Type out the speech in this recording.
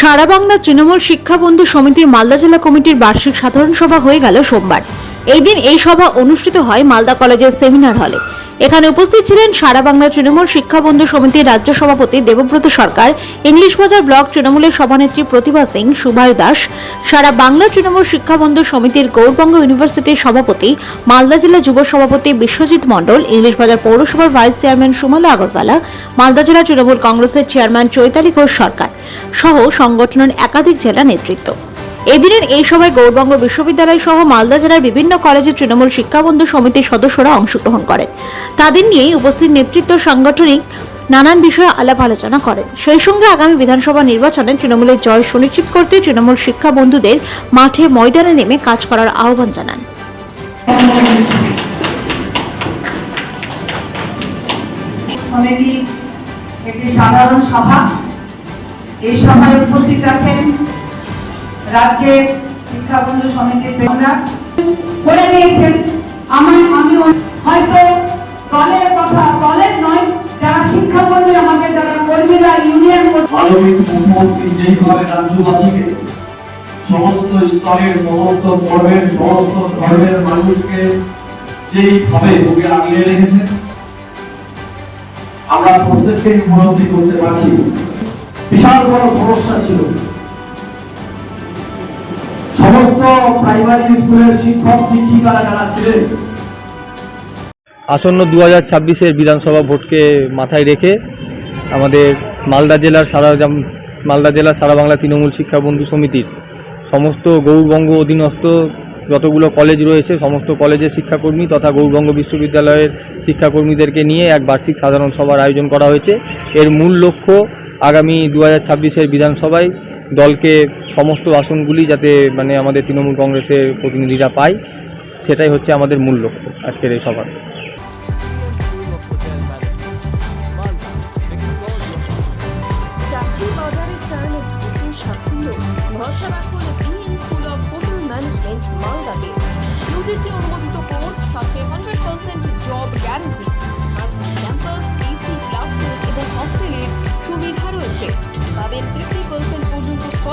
সারা বাংলা তৃণমূল শিক্ষা বন্ধু সমিতি মালদা জেলা কমিটির বার্ষিক সাধারণ সভা হয়ে গেল সোমবার। এই দিন এই সভা অনুষ্ঠিত হয় মালদা কলেজের সেমিনার হলে। এখানে উপস্থিত ছিলেন সারা বাংলা তৃণমূল শিক্ষা বন্ধু সমিতির রাজ্য সভাপতি দেবব্রত সরকার, ইংলিশ বাজার ব্লক তৃণমূলের সভানেত্রী প্রতিভা সিং সুভায় দাস, সারা বাংলা তৃণমূল শিক্ষা বন্ধু সমিতির গৌরবঙ্গ ইউনিভার্সিটির সভাপতি, মালদা জেলা যুব সভাপতি বিশ্বজিৎ মণ্ডল, ইংলিশ বাজার পৌরসভার ভাইস চেয়ারম্যান সুমলা আগরওয়ালা, মালদা জেলা তৃণমূল কংগ্রেসের চেয়ারম্যান চৈতালি ঘোষ সরকার সহ সংগঠনের একাধিক জেলা নেতৃত্ব। এদিনের এই সভায় গৌরবঙ্গ বিশ্ববিদ্যালয় সহ মালদা জেলার বিভিন্ন কলেজের তৃণমূল শিক্ষাবন্ধু সমিতির সদস্যরা অংশগ্রহণ করেন। তাদের নিয়েই উপস্থিত নেতৃত্ব সাংগঠনিক নানান বিষয়ে আলাপ আলোচনা করেন। সেই সঙ্গে আগামী বিধানসভা নির্বাচনে তৃণমূলের জয় সুনিশ্চিত করতে তৃণমূল শিক্ষা বন্ধুদের মাঠে ময়দানে নেমে কাজ করার আহ্বান জানান। সাধারণ সভা। এই সভায় উপস্থিত আছেন রাজ্যের সমিতির প্রেরণা করে নিয়েছেন আমি আমি হয়তো দলের কথা দলের নয়, যারা যারা কর্মীরা ইউনিয়ন মুখ্যমন্ত্রী যেইভাবে রাজ্যবাসীকে সমস্ত স্তরের, সমস্ত বর্গের সমস্ত ধর্মের মানুষকে যেইভাবে বুকে আগলে রেখেছেন আমরা প্রত্যেককে উপলব্ধি করতে পারছি। বিশাল বড় সমস্যা ছিল। আসন্ন দু হাজার ছাব্বিশের বিধানসভা ভোটকে মাথায় রেখে আমাদের মালদা জেলার সারা মালদা জেলার সারা বাংলা তৃণমূল শিক্ষা বন্ধু সমিতির সমস্ত গৌরবঙ্গ অধীনস্থ যতগুলো কলেজ রয়েছে, সমস্ত কলেজের শিক্ষাকর্মী তথা গৌরবঙ্গ বিশ্ববিদ্যালয়ের শিক্ষাকর্মীদেরকে নিয়ে এক বার্ষিক সাধারণ সভার আয়োজন করা হয়েছে। এর মূল লক্ষ্য আগামী দু হাজার ছাব্বিশের বিধানসভায় দলকে সমস্ত আসনগুলি যাতে মানে আমাদের তৃণমূল কংগ্রেসের প্রতিনিধিরা পায়, সেটাই হচ্ছে আমাদের মূল লক্ষ্য আজকের এই সভার সুবিধা রয়েছে। পাবেন ফিফটি পার্সেন্ট